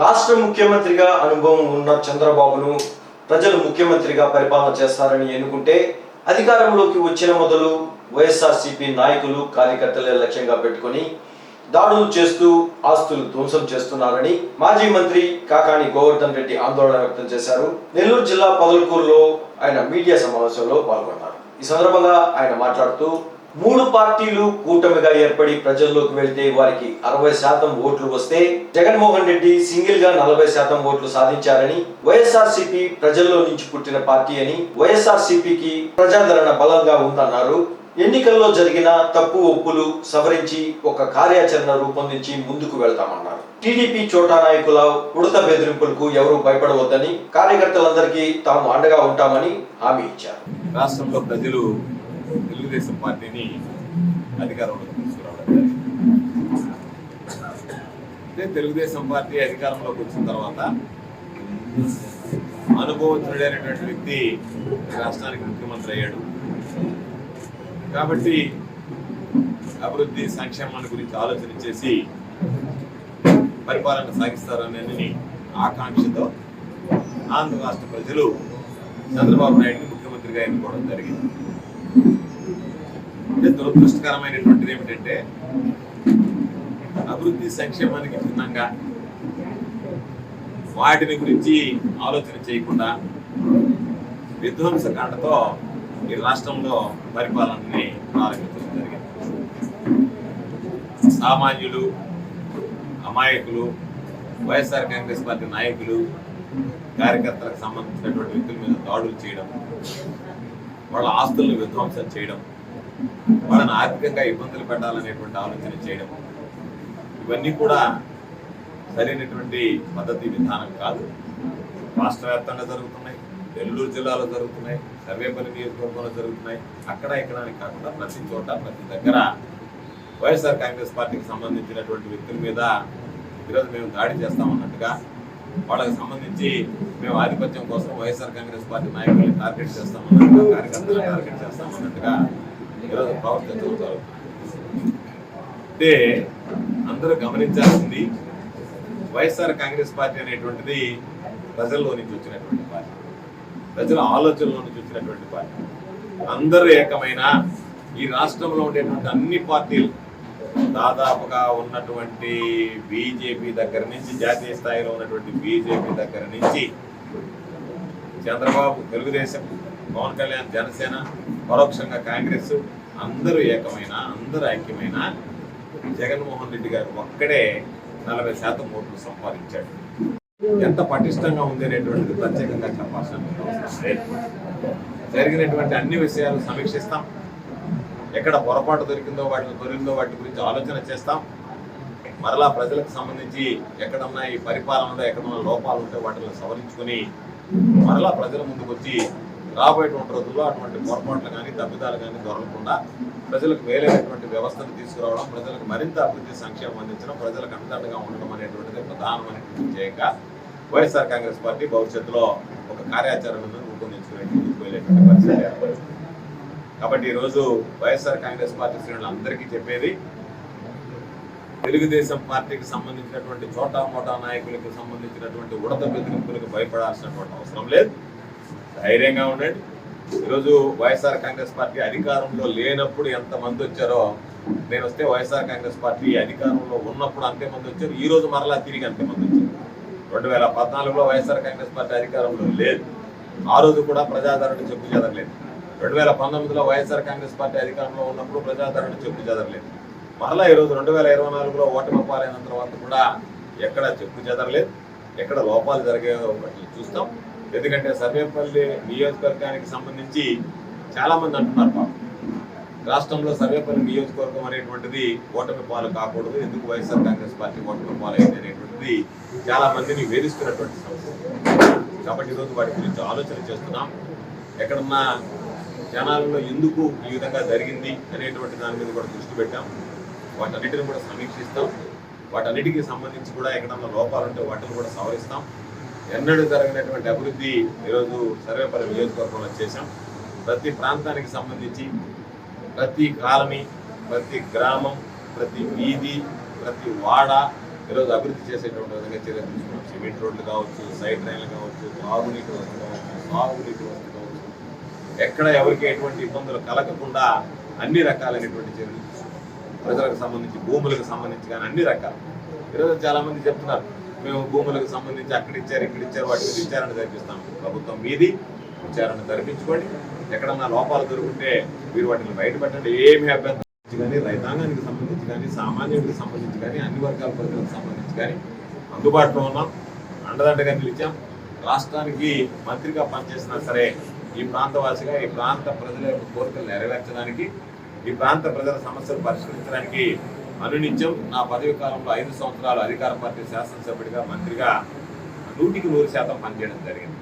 రాష్ట్ర ముఖ్యమంత్రిగా అనుభవం ఉన్న చంద్రబాబును ప్రజలు ముఖ్యమంత్రిగా పరిపాలన చేస్తారని ఎన్నుకుంటే అధికారంలోకి వచ్చిన మొదలు వైఎస్ఆర్సీపీ నాయకులు కార్యకర్తలే లక్ష్యంగా పెట్టుకొని దాడులు చేస్తూ ఆస్తులు ధ్వంసం చేస్తున్నారని మాజీ మంత్రి కాకాని గోవర్ధన్ రెడ్డి ఆందోళన వ్యక్తం చేశారు. నెల్లూరు జిల్లా పొదలకూరులో ఆయన మీడియా సమావేశంలో పాల్గొన్నారు. ఈ సందర్భంగా ఆయన మాట్లాడుతూ మూడు పార్టీలు కూటమిగా ఏర్పడి ప్రజల్లోకి వెళ్తే వారికి అరవై శాతం ఓట్లు వస్తే జగన్మోహన్ రెడ్డి సింగిల్గా నలభై శాతం ఓట్లు సాధించారని వైఎస్ఆర్సీపీ ప్రజల్లో నుంచి పుట్టిన పార్టీ అని వైఎస్ఆర్సీపీకి ప్రజాదరణ బలంగా ఉందన్నారు. ఎన్నికల్లో జరిగిన తప్పు ఒప్పులు సవరించి ఒక కార్యాచరణ రూపొందించి ముందుకు వెళ్తామన్నారు. టీడీపీ చోటా నాయకుల ఉడత బెదిరింపులకు ఎవరూ భయపడవద్దని కార్యకర్తలందరికీ తాము అండగా ఉంటామని హామీ ఇచ్చారు. రాష్ట్రంలో ప్రజలు తెలుగుదేశం పార్టీని అధికారంలోకి తీసుకురావడం అంటే తెలుగుదేశం పార్టీ అధికారంలోకి వచ్చిన తర్వాత అనుభవజ్ఞుడైనటువంటి వ్యక్తి రాష్ట్రానికి ముఖ్యమంత్రి అయ్యాడు. కాబట్టి అభివృద్ధి సంక్షేమాన్ని గురించి ఆలోచన చేసి పరిపాలన సాగిస్తారనే ఆకాంక్షతో ఆంధ్ర రాష్ట్ర ప్రజలు చంద్రబాబు నాయుడిని ముఖ్యమంత్రిగా ఎన్నుకోవడం జరిగింది. అంటే దురదృష్టకరమైనటువంటిది ఏమిటంటే అభివృద్ధి సంక్షేమానికి భిన్నంగా వాటిని గురించి ఆలోచన చేయకుండా విధ్వంసకాండతో ఈ రాష్ట్రంలో పరిపాలనని ప్రారంభించడం జరిగింది. సామాన్యులు అమాయకులు వైఎస్ఆర్ కాంగ్రెస్ పార్టీ నాయకులు కార్యకర్తలకు సంబంధించినటువంటి వ్యక్తుల మీద దాడులు చేయడం వాళ్ళ ఆస్తులను విధ్వంసం చేయడం వాళ్ళని ఆర్థికంగా ఇబ్బందులు పెట్టాలనేటువంటి ఆలోచన చేయడం ఇవన్నీ కూడా సరైనటువంటి పద్ధతి విధానం కాదు. రాష్ట్ర వ్యాప్తంగా జరుగుతున్నాయి నెల్లూరు జిల్లాలో జరుగుతున్నాయి సర్వేపల్లి నియోజకవర్గంలో జరుగుతున్నాయి. అక్కడ ఇక్కడ కాకుండా ప్రతి చోట ప్రతి దగ్గర వైఎస్ఆర్ కాంగ్రెస్ పార్టీకి సంబంధించినటువంటి వ్యక్తుల మీద ఈరోజు మేము దాడి చేస్తామన్నట్టుగా వాళ్ళకి సంబంధించి మేము ఆధిపత్యం కోసం Y S R Congress party నాయకుల్ని టార్గెట్ చేస్తామన్నట్టుగా కార్యకర్తలు టార్గెట్ చేస్తామన్నట్టుగా ఈరోజు ప్రవర్తించడం జరుగుతుంది అంటే అందరూ గమనించాల్సింది వైఎస్ఆర్ కాంగ్రెస్ పార్టీ అనేటువంటిది ప్రజల్లో నుంచి వచ్చినటువంటి పార్టీ. ప్రజల ఆలోచనలో నుంచి వచ్చినటువంటి పార్టీ. అందరూ ఏకమైన ఈ రాష్ట్రంలో ఉండేటువంటి అన్ని పార్టీలు దాదాపుగా ఉన్నటువంటి బీజేపీ దగ్గర నుంచి జాతీయ స్థాయిలో ఉన్నటువంటి బీజేపీ దగ్గర నుంచి చంద్రబాబు తెలుగుదేశం పవన్ కళ్యాణ్ జనసేన పరోక్షంగా కాంగ్రెస్ అందరూ ఏకమైన అందరూ ఐక్యమైన జగన్మోహన్ రెడ్డి గారు ఒక్కడే నలభై శాతం ఓట్లు సంపాదించాడు. ఎంత పటిష్టంగా ఉంది అనేటువంటిది ప్రత్యేకంగా చెప్పాల్సిన జరిగినటువంటి అన్ని విషయాలు సమీక్షిస్తాం. ఎక్కడ పొరపాటు దొరికిందో వాటిని దొరికిందో వాటి గురించి ఆలోచన చేస్తాం. మరలా ప్రజలకు సంబంధించి ఎక్కడన్నా ఈ పరిపాలనలో ఎక్కడన్నా లోపాలు ఉంటే వాటిని సవరించుకొని మరలా ప్రజల ముందుకు వచ్చి రాబోయేటువంటి రోజుల్లో అటువంటి పొరపాట్లు కానీ తప్పిదాలు కానీ దొరకకుండా ప్రజలకు వేలైనటువంటి వ్యవస్థను తీసుకురావడం ప్రజలకు మరింత అభివృద్ధి సంక్షేమం అందించడం ప్రజలకు అండదండగా ఉండడం అనేటువంటిది ప్రధానమైనటువంటి ధ్యేయంగా వైఎస్ఆర్ కాంగ్రెస్ పార్టీ భవిష్యత్తులో ఒక కార్యాచరణను రూపొందించుకునే వెళ్ళేటువంటి పరిస్థితి ఏర్పడింది కాబట్టి ఈరోజు వైఎస్ఆర్ కాంగ్రెస్ పార్టీ శ్రేణులందరికీ చెప్పేది తెలుగుదేశం పార్టీకి సంబంధించినటువంటి చోటా మోటా నాయకులకు సంబంధించినటువంటి ఉడత బెదిరింపులకు భయపడాల్సినటువంటి అవసరం లేదు. ధైర్యంగా ఉండండి. ఈరోజు వైఎస్ఆర్ కాంగ్రెస్ పార్టీ అధికారంలో లేనప్పుడు ఎంత మంది వచ్చారో నేను వస్తే వైఎస్ఆర్ కాంగ్రెస్ పార్టీ అధికారంలో ఉన్నప్పుడు అంతే మంది వచ్చారు. ఈ రోజు మరలా తిరిగి అంతే మంది వచ్చారు. రెండు వేల పద్నాలుగులో వైఎస్ఆర్ కాంగ్రెస్ పార్టీ అధికారంలో లేదు. ఆ రోజు కూడా ప్రజాదరణ చెప్పు చెదరలేదు. రెండు వేల పంతొమ్మిదిలో వైఎస్ఆర్ కాంగ్రెస్ పార్టీ అధికారంలో ఉన్నప్పుడు ప్రజాదరణ చెప్పు చెదరలేదు. మరలా ఈరోజు రెండు వేల ఇరవై నాలుగులో ఓటమి పాలైన తర్వాత కూడా ఎక్కడ చెప్పు చెదరలేదు. ఎక్కడ లోపాలు జరిగే చూస్తాం. ఎందుకంటే సర్వేపల్లి నియోజకవర్గానికి సంబంధించి చాలామంది అంటున్నారు పాపం. రాష్ట్రంలో సర్వేపల్లి నియోజకవర్గం అనేటువంటిది ఓటమి పాలు కాకూడదు ఎందుకు వైఎస్ఆర్ కాంగ్రెస్ పార్టీ ఓటమి పాలైంది అనేటువంటిది చాలా మందిని వేధిస్తున్నటువంటి సమస్య. కాబట్టి ఈరోజు వాటి గురించి ఆలోచన చేస్తున్నాం. ఎక్కడన్నా జనాలలో ఎందుకు ఈ విధంగా జరిగింది అనేటువంటి దాని మీద కూడా దృష్టి పెట్టాం. వాటన్నిటిని కూడా సమీక్షిస్తాం. వాటన్నిటికీ సంబంధించి కూడా ఎక్కడన్నా లోపాలుంటే వాటిని కూడా సవరిస్తాం. ఎన్నడూ జరిగినటువంటి అభివృద్ధి ఈరోజు సర్వేపల్లి నియోజకవర్గంలో చేశాం. ప్రతి ప్రాంతానికి సంబంధించి ప్రతి కాలనీ ప్రతి గ్రామం ప్రతి వీధి ప్రతి వాడ ఈరోజు అభివృద్ధి చేసేటువంటి విధంగా చర్యలు తీసుకున్నాం. సిమెంట్ రోడ్లు కావచ్చు సైడ్ రైన్లు కావచ్చు తాగునీటి వసతి కావచ్చు సాగునీటి వసతి కావచ్చు. ఎక్కడ ఎవరికి ఎటువంటి ఇబ్బందులు కలగకుండా అన్ని రకాలైనటువంటి చర్యలు ప్రజలకు సంబంధించి భూములకు సంబంధించి కానీ అన్ని రకాలు. ఈరోజు చాలామంది చెప్తున్నారు మేము భూములకు సంబంధించి అక్కడ ఇచ్చారు ఇక్కడ ఇచ్చారు వాటి మీద విచారణ జరిపిస్తాం. ప్రభుత్వం మీది విచారణ జరిపించుకోండి. ఎక్కడన్నా లోపాలు దొరుకుంటే మీరు వాటిని బయటపెట్టండి. ఏమి అభ్యంతరం కానీ రైతాంగానికి సంబంధించి కానీ సామాన్యుడికి సంబంధించి కానీ అన్ని వర్గాల ప్రజలకు సంబంధించి కానీ అందుబాటులో ఉన్నాం. అండదండగా నిలిచాం. రాష్ట్రానికి మంత్రిగా పనిచేసినా సరే ఈ ప్రాంతవాసిగా ఈ ప్రాంత ప్రజల యొక్క కోరికలు నెరవేర్చడానికి ఈ ప్రాంత ప్రజల సమస్యలు పరిష్కరించడానికి అనునిత్యం నా పదవి కాలంలో ఐదు సంవత్సరాలు అధికార పార్టీ శాసనసభ్యుడిగా మంత్రిగా నూటికి నూరు శాతం పనిచేయడం జరిగింది.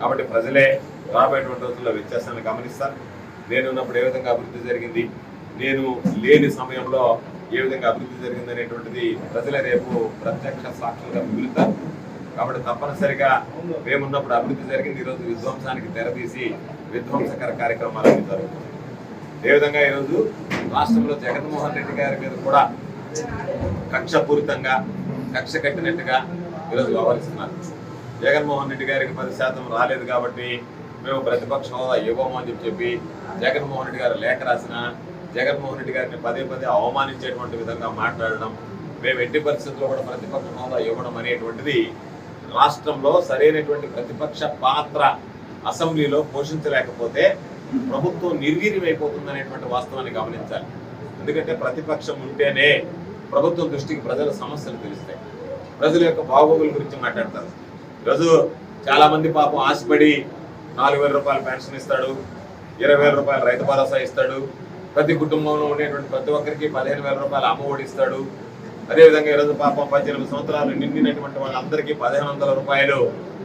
కాబట్టి ప్రజలే రాబోయేటువంటి రోజుల్లో వ్యత్యాసాన్ని గమనిస్తారు. నేను ఉన్నప్పుడు ఏ విధంగా అభివృద్ధి జరిగింది? నేను లేని సమయంలో ఏ విధంగా అభివృద్ధి జరిగింది అనేటువంటిది ప్రజలే రేపు ప్రత్యక్ష సాక్షులుగా మిగులుతారు. కాబట్టి తప్పనిసరిగా మేమున్నప్పుడు అభివృద్ధి జరిగింది. ఈరోజు విధ్వంసానికి తెరదీసి విధ్వంసకర కార్యక్రమాలు జరుగుతుంది ఏ విధంగా ఈరోజు రాష్ట్రంలో జగన్మోహన్ రెడ్డి గారి మీద కూడా కక్షపూరితంగా కక్ష కట్టినట్టుగా ఈరోజు వ్యవహరిస్తున్నారు. జగన్మోహన్ రెడ్డి గారికి పది శాతం రాలేదు కాబట్టి మేము ప్రతిపక్ష హోదా ఇవ్వము అని చెప్పి చెప్పి జగన్మోహన్ రెడ్డి గారు లేఖ రాసిన జగన్మోహన్ రెడ్డి గారిని పదే పదే అవమానించేటువంటి విధంగా మాట్లాడడం మేము ఎట్టి పరిస్థితుల్లో కూడా ప్రతిపక్ష హోదా ఇవ్వడం అనేటువంటిది రాష్ట్రంలో సరైనటువంటి ప్రతిపక్ష పాత్ర అసెంబ్లీలో పోషించలేకపోతే ప్రభుత్వం నిర్వీర్యమైపోతుంది అనేటువంటి వాస్తవాన్ని గమనించాలి. ఎందుకంటే ప్రతిపక్షం ఉంటేనే ప్రభుత్వం దృష్టికి ప్రజల సమస్యలు తెలుస్తాయి. ప్రజల యొక్క బాగోగుల గురించి మాట్లాడతారు. ఈరోజు చాలామంది పాపం ఆశపడి నాలుగు వేల రూపాయల పెన్షన్ ఇస్తాడు ఇరవై వేల రూపాయల రైతు భరోసా ఇస్తాడు ప్రతి కుటుంబంలో ఉండేటువంటి ప్రతి ఒక్కరికి పదిహేను వేల రూపాయల అమ్మ ఒడి ఇస్తాడు. అదేవిధంగా ఈరోజు పాపం పద్దెనిమిది సంవత్సరాలు నిండినటువంటి వాళ్ళందరికీ పదిహేను వందల రూపాయలు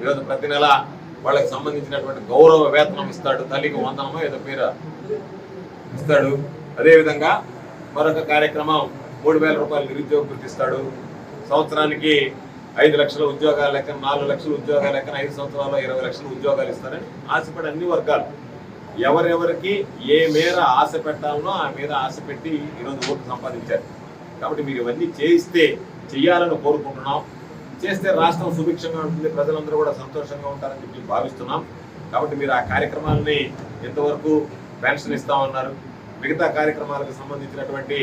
ఈరోజు ప్రతి నెల వాళ్ళకి సంబంధించినటువంటి గౌరవ వేతనం ఇస్తాడు తల్లికి వందనమో ఏదో పేరు ఇస్తాడు. అదేవిధంగా మరొక కార్యక్రమం మూడు వేల రూపాయలు నిరుద్యోగ గుర్తిస్తాడు. సంవత్సరానికి ఐదు లక్షల ఉద్యోగాల లెక్కన నాలుగు లక్షల ఉద్యోగాల లెక్కన ఐదు సంవత్సరాల్లో ఇరవై లక్షల ఉద్యోగాలు ఇస్తారని ఆశపడే అన్ని వర్గాలు. ఎవరెవరికి ఏ మేర ఆశ పెట్టాలనో ఆ మీద ఆశ పెట్టి ఈరోజు ఓటు సంపాదించారు. కాబట్టి మీరు ఇవన్నీ చేయిస్తే చెయ్యాలని కోరుకుంటున్నాం. చేస్తే రాష్ట్రం సుభిక్షంగా ఉంటుంది ప్రజలందరూ కూడా సంతోషంగా ఉంటారని చెప్పి భావిస్తున్నాం. కాబట్టి మీరు ఆ కార్యక్రమాలని ఎంతవరకు పెన్షన్ ఇస్తామన్నారు మిగతా కార్యక్రమాలకు సంబంధించినటువంటి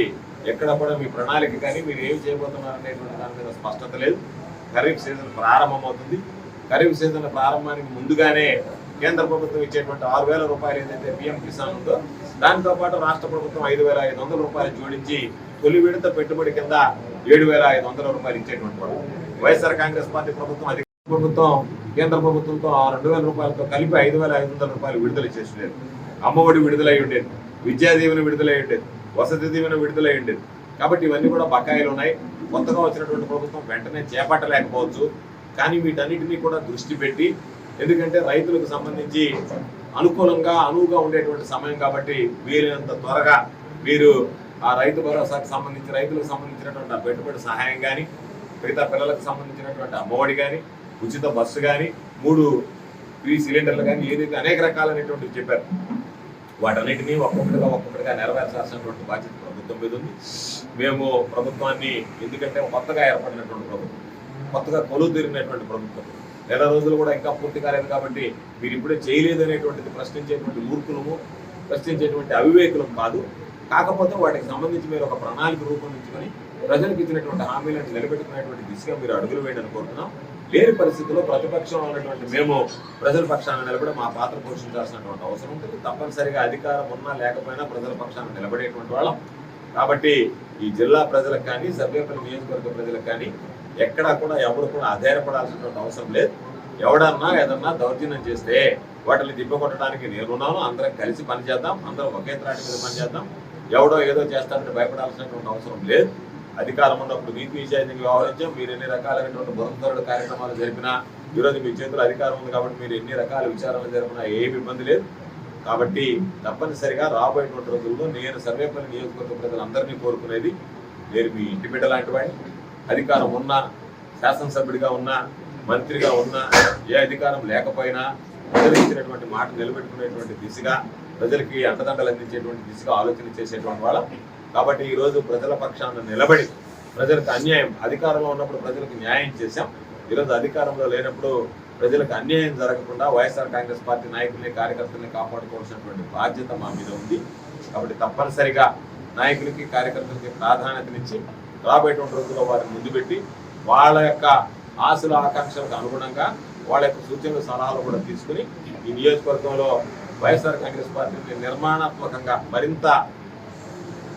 ఎక్కడ కూడా మీ ప్రణాళిక కానీ మీరు ఏం చేయబోతున్నారు అనేటువంటి దాని మీద స్పష్టత లేదు. ఖరీఫ్ సీజన్ ప్రారంభమవుతుంది. ఖరీఫ్ సీజన్ ప్రారంభానికి ముందుగానే కేంద్ర ప్రభుత్వం ఇచ్చేటువంటి ఆరు వేల రూపాయలు ఏదైతే పిఎం కిసాన్ ఉందో దాంతో పాటు రాష్ట్ర ప్రభుత్వం ఐదు వేల ఐదు వందల రూపాయలు జోడించి తొలి విడత పెట్టుబడి కింద ఏడు వేల ఐదు వందల రూపాయలు ఇచ్చేటువంటి వాడు వైఎస్ఆర్ కాంగ్రెస్ పార్టీ ప్రభుత్వం అధికార ప్రభుత్వం కేంద్ర ప్రభుత్వంతో ఆ రెండు వేల రూపాయలతో కలిపి ఐదు వేల ఐదు వందల రూపాయలు విడుదల చేసలేదు అమ్మఒడి విడుదలై ఉండేది. విద్యా దీవెన విడుదలై ఉండేది. వసతి దీవెన విడుదలై ఉండేది. కాబట్టి ఇవన్నీ కూడా బకాయిలు ఉన్నాయి. కొత్తగా వచ్చినటువంటి ప్రభుత్వం వెంటనే చేపట్టలేకపోవచ్చు. కానీ వీటన్నిటినీ కూడా దృష్టి పెట్టి ఎందుకంటే రైతులకు సంబంధించి అనుకూలంగా అనువుగా ఉండేటువంటి సమయం కాబట్టి వీలైనంత త్వరగా మీరు ఆ రైతు భరోసాకు సంబంధించి రైతులకు సంబంధించినటువంటి పెట్టుబడి సహాయం కానీ మిగతా పిల్లలకు సంబంధించినటువంటి అమ్మఒడి కానీ ఉచిత బస్సు కానీ మూడు ఫ్రీ సిలిండర్లు కానీ ఏదైతే అనేక రకాలైనటువంటి చెప్పారు. వాటన్నిటినీ ఒక్కొక్కటిగా ఒక్కొక్కటిగా నెరవేర్చాల్సినటువంటి బాధ్యత ప్రభుత్వం మీద ఉంది. మేము ప్రభుత్వాన్ని ఎందుకంటే కొత్తగా ఏర్పడినటువంటి ప్రభుత్వం కొత్తగా కొలువు తీరినటువంటి ప్రభుత్వం. నెల రోజులు కూడా ఇంకా పూర్తి కాలేదు కాబట్టి మీరు ఇప్పుడే చేయలేదు అనేటువంటిది ప్రశ్నించేటువంటి మూర్ఖులము ప్రశ్నించేటువంటి అవివేకులం కాదు. కాకపోతే వాటికి సంబంధించి మీరు ఒక ప్రణాళిక రూపొందించుకొని ప్రజలకు ఇచ్చినటువంటి హామీలను నిలబెట్టుకునేటువంటి దిశగా మీరు అడుగులు వేయండి అనుకుంటున్నాం లేని పరిస్థితుల్లో ప్రతిపక్షం ఉన్నటువంటి మేము ప్రజల పక్షాన నిలబడి మా పాత్ర పోషించాల్సినటువంటి అవసరం ఉంటుంది. తప్పనిసరిగా అధికారం ఉన్నా లేకపోయినా ప్రజల పక్షాన నిలబడేటువంటి వాళ్ళం. కాబట్టి ఈ జిల్లా ప్రజలకు కానీ సర్వేపల్లి నియోజకవర్గ ప్రజలకు కానీ ఎక్కడా కూడా ఎవరు కూడా ఆధారపడాల్సినటువంటి అవసరం లేదు. ఎవడన్నా ఏదన్నా దౌర్జన్యం చేస్తే వాటిని తిప్పకొట్టడానికి నేనున్నాను. అందరం కలిసి పనిచేద్దాం. అందరం ఒకే త్రాటి మీద పనిచేద్దాం. ఎవడో ఏదో చేస్తాడని భయపడాల్సినటువంటి అవసరం లేదు. అధికారం ఉన్నప్పుడు నీతి నిజాయితీగా వ్యవహరించాం. మీరు ఎన్ని రకాలైనటువంటి బృహత్తరుడు కార్యక్రమాలు జరిపినా ఈరోజు మీ చేతిలో అధికారం ఉంది కాబట్టి మీరు ఎన్ని రకాల విచారణలు జరిపినా ఏమి ఇబ్బంది లేదు. కాబట్టి తప్పనిసరిగా రాబోయేటువంటి రోజుల్లో నేను సర్వేపల్లి నియోజకవర్గ ప్రజలందరినీ కోరుకునేది నేను మీ ఇంటి బిడ్డ లాంటి వాడిని. అధికారం ఉన్నా శాసనసభ్యుడిగా ఉన్నా మంత్రిగా ఉన్నా ఏ అధికారం లేకపోయినా ప్రజలు ఇచ్చినటువంటి మాట నిలబెట్టుకునేటువంటి దిశగా ప్రజలకి అండదండలు అందించేటువంటి దిశగా ఆలోచన చేసేటువంటి వాళ్ళ. కాబట్టి ఈరోజు ప్రజల పక్షాన నిలబడి ప్రజలకు అన్యాయం అధికారంలో ఉన్నప్పుడు ప్రజలకు న్యాయం చేశాం. ఈరోజు అధికారంలో లేనప్పుడు ప్రజలకు అన్యాయం జరగకుండా వైఎస్ఆర్ కాంగ్రెస్ పార్టీ నాయకుల్ని కార్యకర్తల్ని కాపాడుకోవాల్సినటువంటి బాధ్యత మా మీద ఉంది. కాబట్టి తప్పనిసరిగా నాయకులకి కార్యకర్తలకి ప్రాధాన్యతనిచ్చి రాబోయేటువంటి రోజుల్లో వారిని ముందు పెట్టి వాళ్ళ యొక్క ఆశల ఆకాంక్షలకు అనుగుణంగా వాళ్ళ యొక్క సూచనలు సలహాలు కూడా తీసుకుని ఈ నియోజకవర్గంలో వైఎస్ఆర్ కాంగ్రెస్ పార్టీని నిర్మాణాత్మకంగా మరింత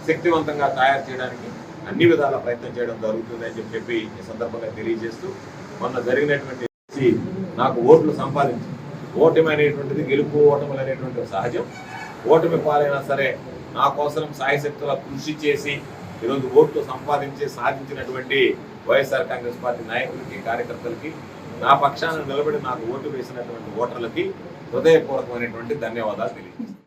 శక్తివంతంగా తయారు చేయడానికి అన్ని విధాల ప్రయత్నం చేయడం జరుగుతుందని చెప్పి చెప్పి ఈ సందర్భంగా తెలియజేస్తూ మొన్న జరిగినటువంటి నాకు ఓట్లు సంపాదించి ఓటమి అనేటువంటిది గెలుపు ఓటములు అనేటువంటిది సహజం. ఓటమి పాలైనా సరే నా కోసం సాయశక్తుల కృషి చేసి ఈరోజు ఓట్లు సంపాదించి సాధించినటువంటి వైఎస్ఆర్ కాంగ్రెస్ పార్టీ నాయకులకి కార్యకర్తలకి నా పక్షాన నిలబడి నాకు ఓటు వేసినటువంటి ఓటర్లకి హృదయపూర్వకమైనటువంటి ధన్యవాదాలు తెలియజేస్తాను